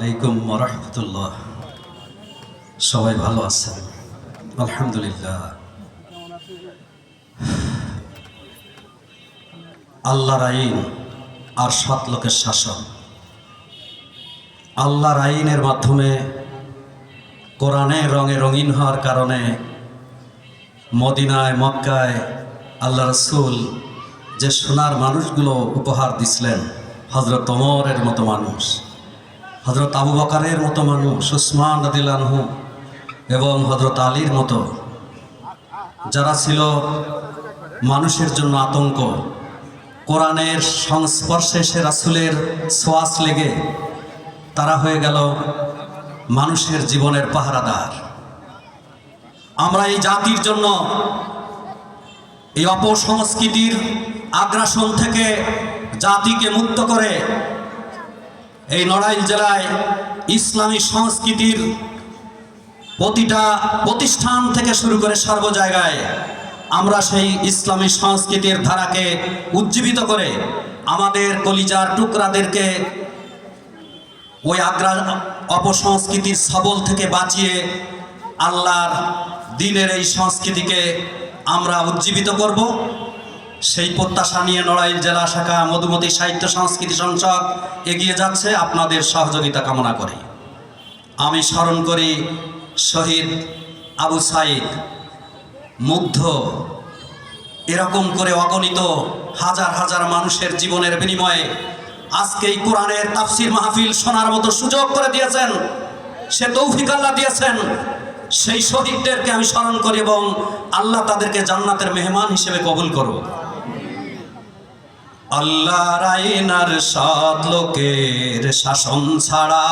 আলাইকুম রহমতুল্লাহ। সবাই ভালো আছেন? আলহামদুলিল্লাহ। আল্লাহর আইন আর সৎ লোকের শাসন। আল্লাহর আইনের মাধ্যমে কোরআনের রঙে রঙিন হওয়ার কারণে মদিনায়, মক্কায় আল্লাহ রসুল যে সোনার মানুষগুলো উপহার দিছিলেন হজরত ওমরের মতো মানুষ। হজরত আবু বকারের মতো মানুষ, উসমান রদিলানহু এবং হজরত আলীর মতো, যারা ছিল মানুষের জন্য আতঙ্ক। কোরআনের সংস্পর্শে এসে রাসুলের সোয়াস লেগে তারা হয়ে গেল মানুষের জীবনের পাহারাদার। আমরা এই জাতির জন্য এই অপসংস্কৃতির আগ্রাসন থেকে জাতিকে মুক্ত করে এই নড়াইল জেলায় ইসলামী সংস্কৃতির প্রতিটা প্রতিষ্ঠান থেকে শুরু করে সর্ব জায়গায় আমরা সেই ইসলামী সংস্কৃতির ধারাকে উজ্জীবিত করে আমাদের কলিজার টুকরাদেরকে ওই আগ্রা অপসংস্কৃতির সবল থেকে বাঁচিয়ে আল্লাহর দিনের এই সংস্কৃতিকে আমরা উজ্জীবিত করব। সেই প্রত্যাশা নিয়ে নড়াইল জেলা শাখা মধুমতি সাহিত্য সংস্কৃতি সংসদ এগিয়ে যাচ্ছে আপনাদের সহযোগিতা কামনা করে। আমি স্মরণ করি শহীদ আবু সাইদ মুগ্ধ, এরকম করে অগণিত হাজার হাজার মানুষের জীবনের বিনিময়ে আজকে এই কোরআনের তাফসির মাহফিল শোনার মতো সুযোগ করে দিয়েছেন, সে তৌফিক আল্লাহ দিয়েছেন। সেই শহীদদেরকে আমি স্মরণ করি এবং আল্লাহ তাদেরকে জান্নাতের মেহমান হিসেবে কবুল করব আল্লাহ রাইনার সাত লোকের শাসন ছাড়া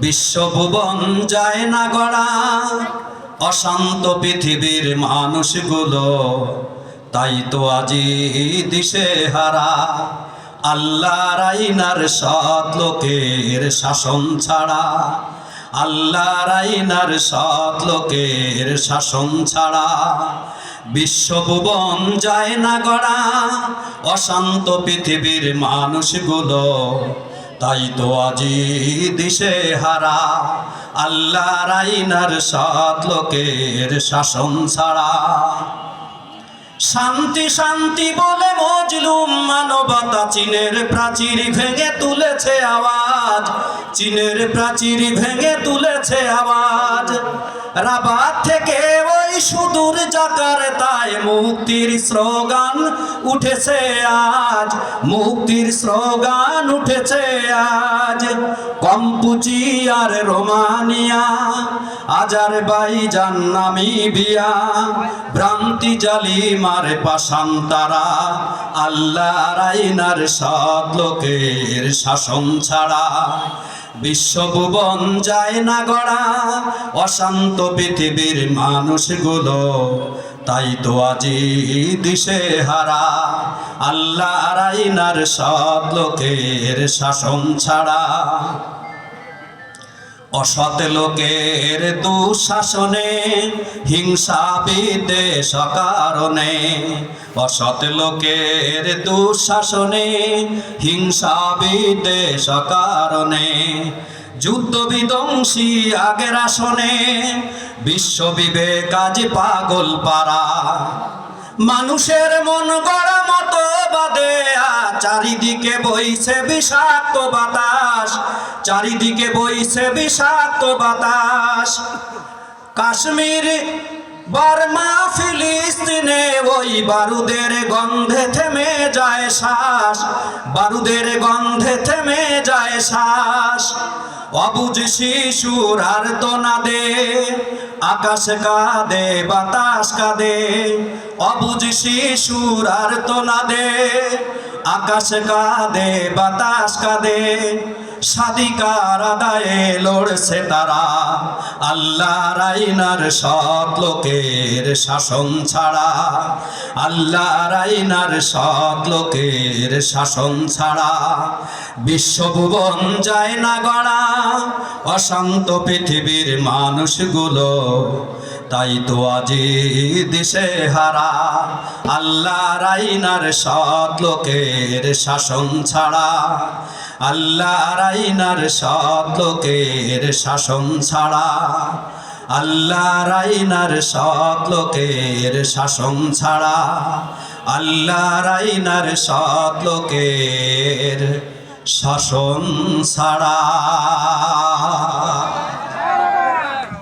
বিশ্বভুবন যায় না গড়া। অশান্ত পৃথিবীর মানুষগুলো তাই তো আজি দিশে হারা। আল্লাহ রাইনার সৎ লোকের শাসন ছাড়া। আল্লাহ রাইনার সৎ লোকের শাসন ছাড়া। বিশ্বভুবন যায় না গড়া। অশান্ত পৃথিবীর মানুষগুলো, তাই তো আজি দিশে হারা। আল্লাহ রাইনার সৎ লোকের শাসন ছাড়া। শান্তি শান্তি বলে মজলুম মানবতা, চীনের প্রাচীর ভেঙে তুলেছে আওয়াজ। চীনের প্রাচীর ভেঙে তুলেছে আওয়াজ। রাবাত থেকে সুদূর জাকার তাই মুক্তির স্লোগান উঠেছে আজ। মুক্তির স্লোগান উঠেছে আজ। কম্পুচি আর রোমানিয়া আজার বাই জান্নামি বিয়া ভ্রান্তি জালি মারে পাশান তারা আল্লাহ রাইনার সৎ লোকের শাসন ছাড়া। বিশ্বভুবন যায় না গড়া। অশান্ত পৃথিবীর মানুষগুলো, তাই তো আজি দিশে হারা। আল্লাহ রাইনার সব লোকের শাসন ছাড়া। অসৎ লোকের দুঃশাসনে, হিংসা বিদ্বেষ কারণে। অসৎ লোকের দুঃশাসনে, হিংসা বিদ্বেষ কারণে। যুদ্ধ বিধ্বংসী আগের আসনে, বিশ্ব বিবেক আজ পাগল পারা মানুষের মন গড়া মতো বাদে চারিদিকে বইছে বিষাক্ত বাতাস। চারিদিকে বইছে বিষাক্ত বাতাস। কাশ্মীর, বর্মা, ফিলিস্তিনে ওই বারুদের গন্ধে থেমে যায় শ্বাস। বারুদের গন্ধে থেমে যায় শ্বাস। অবুঝ শিশুর আর তো না দে, আকাশ কাঁদে, বাতাস কাঁদে। অবুঝ শিশুর আর তো না দে, আকাশ কাঁদে, বাতাস কাঁদে। স্বাধিকার আদায়ে লড়ছে তারা। আল্লাহ রাইনার সৎ লোকের শাসন ছাড়া। আল্লাহ রাইনার সৎ লোকের শাসন ছাড়া। বিশ্বভুবন যায় না গড়া। অশান্ত পৃথিবীর মানুষগুলো তাই তো আজি দিশে হারা। আল্লাহ রাইনার সৎ লোকের শাসন ছাড়া। আল্লাহ রাইনার সৎ লোকের শাসন ছাড়া। আল্লাহ রাইনার সৎ লোকের শাসন ছাড়া। আল্লাহ রাইনার সব লোকের শাসন ছাড়া।